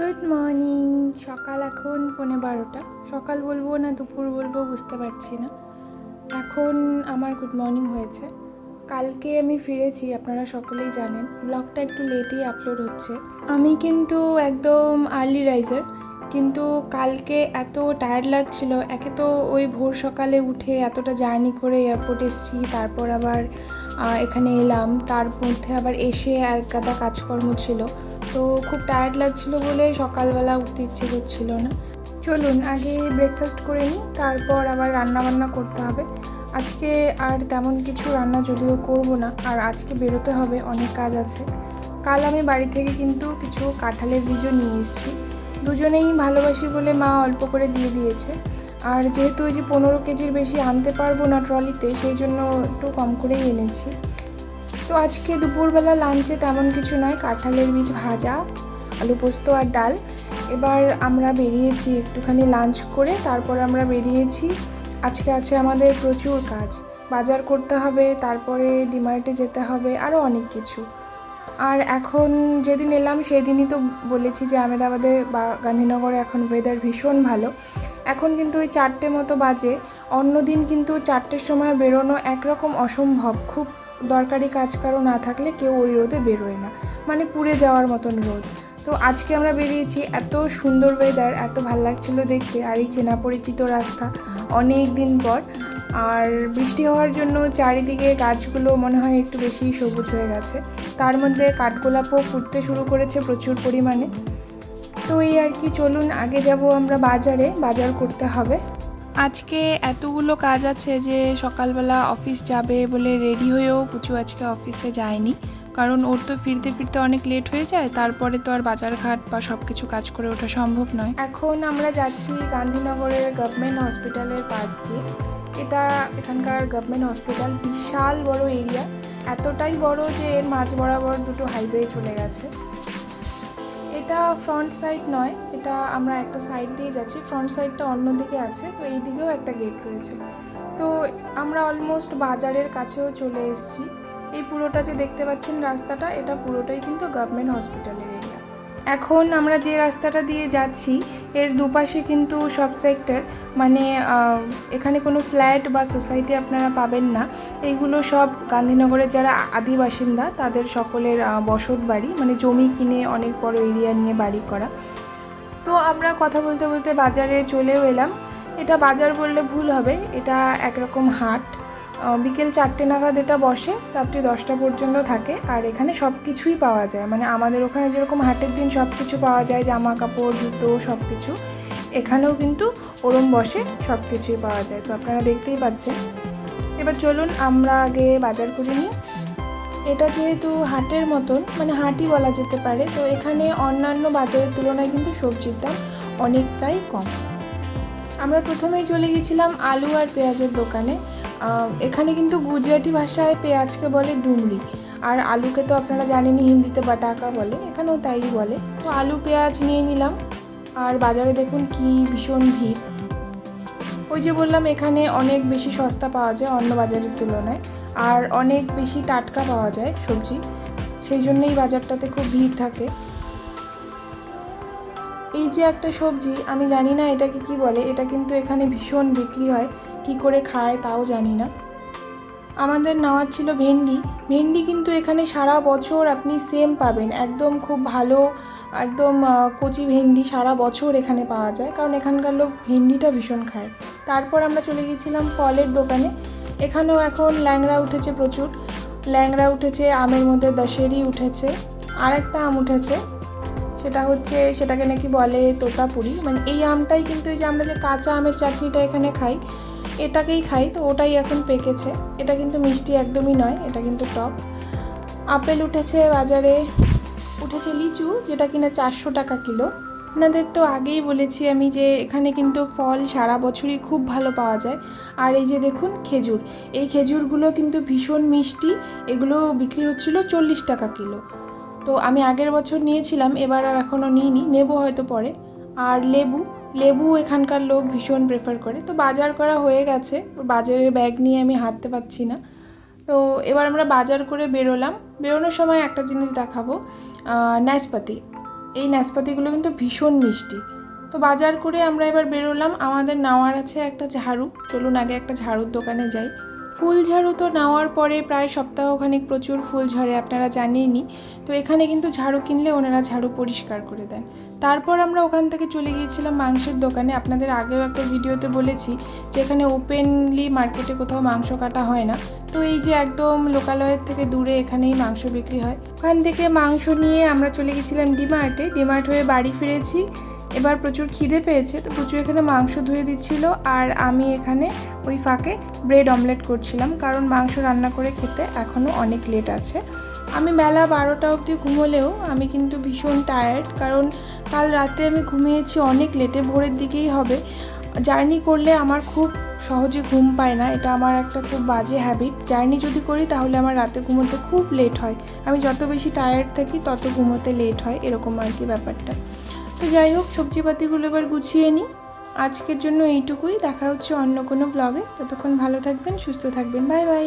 Good morning সকাল এখন পৌনে বারোটা। সকাল বলব না, দুপুর বলব বুঝতে পারছি না। এখন আমার গুড মর্নিং হয়েছে। কালকে আমি ফিরেছি, আপনারা সকলেই জানেন। ব্লগটা একটু লেটই আপলোড হচ্ছে। আমি কিন্তু একদম আর্লি রাইজার কিন্তু কালকে এত টায়ার্ড লাগছিল। একে তো ওই ভোর সকালে উঠে এতটা জার্নি করে এয়ারপোর্ট এসেছি, তারপর আবার এখানে এলাম। তার মধ্যে আবার এসে এক গাদা কাজকর্ম ছিল। তো খুব টায়ার্ড লাগছিল বলে সকালবেলা উঠতে ইচ্ছে করছিল না। চলুন, আগে ব্রেকফাস্ট করে নিই, তারপর আবার রান্না বান্না করতে হবে। আজকে আর তেমন কিছু রান্না যদিও করব না, আর আজকে বেরোতে হবে, অনেক কাজ আছে। কাল আমি বাড়ি থেকে কিন্তু কিছু কাঁঠালের বীজও নিয়ে এসেছি। দুজনেই ভালোবাসি বলে মা অল্প করে দিয়ে দিয়েছে। আর যেহেতু ওই যে পনেরো কেজির বেশি আনতে পারব না ট্রলিতে, সেই জন্য একটু কম করেই এনেছি। তো আজকে দুপুরবেলা লাঞ্চে তেমন কিছু নয়, কাঁঠালের বীজ ভাজা, আলু পোস্ত আর ডাল। এবার আমরা বেরিয়েছি একটুখানি লাঞ্চ করে, তারপর আমরা বেরিয়েছি। আজকে আছে আমাদের প্রচুর কাজ। বাজার করতে হবে, তারপরে ডিমার্টে যেতে হবে আরও অনেক কিছু। আর এখন যেদিন এলাম, সেদিনই তো বলেছি যে আহমেদাবাদে বা গান্ধীনগরে এখন ওয়েদার ভীষণ ভালো। এখন কিন্তু ওই চারটে মতো বাজে। অন্যদিন কিন্তু চারটের সময় বেরোনো একরকম অসম্ভব, খুব দরকারি কাজ কারও না থাকলে কেউ ওই রোদে বেরোয় না। মানে পুড়ে যাওয়ার মতন রোদ। তো আজকে আমরা বেরিয়েছি এত সুন্দর ওয়েদার এত ভালো লাগছিল দেখতে আর এই চেনা পরিচিত রাস্তা অনেক দিন পর। আর বৃষ্টি হওয়ার জন্য চারিদিকে গাছগুলো মনে হয় একটু বেশি সবুজ হয়ে গেছে। তার মধ্যে কাঠগোলাপও ফুটতে শুরু করেছে প্রচুর পরিমাণে। তো এই আর কি, চলুন আগে যাব আমরা বাজারে, বাজার করতে হবে। আজকে এতগুলো কাজ আছে যে সকালবেলা অফিস যাবে বলে রেডি হয়েও পুচু আজকে অফিসে যায়নি। কারণ ওর তো ফিরতে ফিরতে অনেক লেট হয়ে যায়, তারপরে তো আর বাজারঘাট বা সব কিছু কাজ করে ওঠা সম্ভব নয়। এখন আমরা যাচ্ছি গান্ধীনগরের গভর্নমেন্ট হসপিটালের পাশ দিয়ে। এটা এখানকার গভর্নমেন্ট হসপিটাল বিশাল বড় এরিয়া এতটাই বড় যে এর মাঝ বরাবর দুটো হাইওয়ে চলে গেছে। এটা ফ্রন্ট সাইড নয়, এটা আমরা একটা সাইড দিয়ে যাচ্ছি ফ্রন্ট সাইডটা অন্যদিকে আছে, তো এই দিকেও একটা গেট রয়েছে। তো আমরা অলমোস্ট বাজারের কাছেও চলে এসেছি। এই পুরোটা যে দেখতে পাচ্ছেন রাস্তাটা, এটা পুরোটাই কিন্তু গভর্নমেন্ট হসপিটালের এরিয়া এখন আমরা যে রাস্তাটা দিয়ে যাচ্ছি, এর দুপাশে কিন্তু সব সেক্টর মানে এখানে কোনো ফ্ল্যাট বা সোসাইটি আপনারা পাবেন না। এইগুলো সব গান্ধীনগরের যারা আদি বাসিন্দা, তাদের সকলের বসত বাড়ি মানে জমি কিনে অনেক বড় এরিয়া নিয়ে বাড়ি করা। তো আমরা কথা বলতে বলতে বাজারে চলেও এলাম। এটা বাজার বললে ভুল হবে, এটা একরকম হাট। বিকেল চারটে নাগাদ এটা বসে, রাত্রি দশটা পর্যন্ত থাকে, আর এখানে সব কিছুই পাওয়া যায়। মানে আমাদের ওখানে যেরকম হাটের দিন সব কিছু পাওয়া যায় জামা কাপড় জুতো সব কিছু এখানেও কিন্তু ওরম বসে সব কিছুই পাওয়া যায়। তো আপনারা দেখতেই পাচ্ছেন। এবার চলুন আমরা আগে বাজার করে নিই এটা যেহেতু হাটের মতন মানে হাটই বলা যেতে পারে, তো এখানে অন্যান্য বাজারের তুলনায় কিন্তু সবজির দাম অনেকটাই কম। আমরা প্রথমেই চলে গেছিলাম আলু আর পেঁয়াজের দোকানে। এখানে কিন্তু গুজরাটি ভাষায় পেঁয়াজকে বলে ডুমরি। আর আলুকে তো আপনারা জানেনই, হিন্দিতে বাটাকা বলে, এখানেও তাই বলে। তো আলু পেঁয়াজ নিয়ে নিলাম। আর বাজারে দেখুন কি ভীষণ ভিড়। ওই যে বললাম, এখানে অনেক বেশি সস্তা পাওয়া যায় অন্য বাজারের তুলনায়। আর অনেক বেশি টাটকা পাওয়া যায় সবজি। সেই জন্যই বাজারটাতে খুব ভিড় থাকে। এই যে একটা সবজি, আমি জানি না এটাকে কি বলে, এটা কিন্তু এখানে ভীষণ বিক্রি হয়। কি করে খায় তাও জানি না। আমাদের নেওয়ার ছিল ভেন্ডি। ভেন্ডি কিন্তু এখানে সারা বছর আপনি সেম পাবেন। একদম খুব ভালো, একদম কচি ভেন্ডি সারা বছর এখানে পাওয়া যায়। কারণ এখানকার লোক ভেন্ডিটা ভীষণ খায়। তারপর আমরা চলে গিয়েছিলাম ফলের দোকানে। এখানেও এখন ল্যাংড়া উঠেছে প্রচুর। ল্যাংড়া উঠেছে, আমের মধ্যে দশেরি উঠেছে। আর একটা আম উঠেছে। সেটা হচ্ছে, সেটাকে নাকি বলে তোতাপুরি। মানে এই আমটাই কিন্তু এই যে আমরা যে কাঁচা আমের চাটনিটা এখানে খাই এটাকেই খাই, তো ওটাই এখন পেকেছে। এটা কিন্তু মিষ্টি একদমই নয়, এটা কিন্তু টক। আপেল উঠেছে বাজারে, উঠেছে লিচু, যেটা কিনা চারশো টাকা কিলো। আপনাদের তো আগেই বলেছি আমি যে এখানে কিন্তু ফল সারা বছরই খুব ভালো পাওয়া যায়। আর এই যে দেখুন খেজুর, এই খেজুরগুলো কিন্তু ভীষণ মিষ্টি, এগুলো বিক্রি হচ্ছিল চল্লিশ টাকা কিলো। তো আমি আগের বছর নিয়েছিলাম, এবার আর এখনও নিইনি, নেব হয়তো পরে। আর লেবু লেবু এখানকার লোক ভীষণ প্রেফার করে। তো বাজার করা হয়ে গেছে। বাজারের ব্যাগ নিয়ে আমি হাঁটতে পারছি না। তো এবার আমরা বাজার করে বেরোলাম। বেরোনোর সময় একটা জিনিস দেখাবো। ন্যাসপাতি এই নাশপাতিগুলো কিন্তু ভীষণ মিষ্টি। তো বাজার করে আমরা এবার বেরোলাম। আমাদের নেওয়ার আছে একটা ঝাড়ু। চলুন আগে একটা ঝাড়ুর দোকানে যাই। ফুল ঝাড়ু তো নেওয়ার পরে প্রায় সপ্তাহখানিক প্রচুর ফুল ঝরে, আপনারা জানেনই। তো এখানে কিন্তু ঝাড়ু কিনলে ওনারা ঝাড়ু পরিষ্কার করে দেন। তারপর আমরা ওখান থেকে চলে গিয়েছিলাম মাংসের দোকানে। আপনাদের আগেও একটা ভিডিওতে বলেছি যে এখানে ওপেনলি মার্কেটে কোথাও মাংস কাটা হয় না। তো এই যে একদম লোকালয়ের থেকে দূরে এখানেই মাংস বিক্রি হয়। ওখান থেকে মাংস নিয়ে আমরা চলে গেছিলাম ডিমার্টে। ডিমার্ট হয়ে বাড়ি ফিরেছি। এবার প্রচুর খিদে পেয়েছে, তো প্রচুর এখানে মাংস ধুয়ে দিচ্ছিল আর আমি এখানে ওই ফাঁকে ব্রেড অমলেট করছিলাম কারণ মাংস রান্না করে খেতে এখনও অনেক লেট আছে। আমি বেলা বারোটা অবধি ঘুমোলেও আমি কিন্তু ভীষণ টায়ার্ড কারণ কাল রাতে আমি ঘুমিয়েছি অনেক লেটে ভোরের দিকেই হবে। জার্নি করলে আমার খুব সহজে ঘুম পায় না, এটা আমার একটা খুব বাজে হ্যাবিট জার্নি যদি করি তাহলে আমার রাতে ঘুমোতে খুব লেট হয়। আমি যত বেশি টায়ার্ড থাকি তত ঘুমোতে লেট হয়, এরকম আর কি ব্যাপারটা। তো যাই হোক, সবজিপাতিগুলো এবার গুছিয়ে নিই আজকের জন্য এইটুকুই। দেখা হচ্ছে অন্য কোনো ব্লগে ততক্ষণ ভালো থাকবেন, সুস্থ থাকবেন। Bye bye.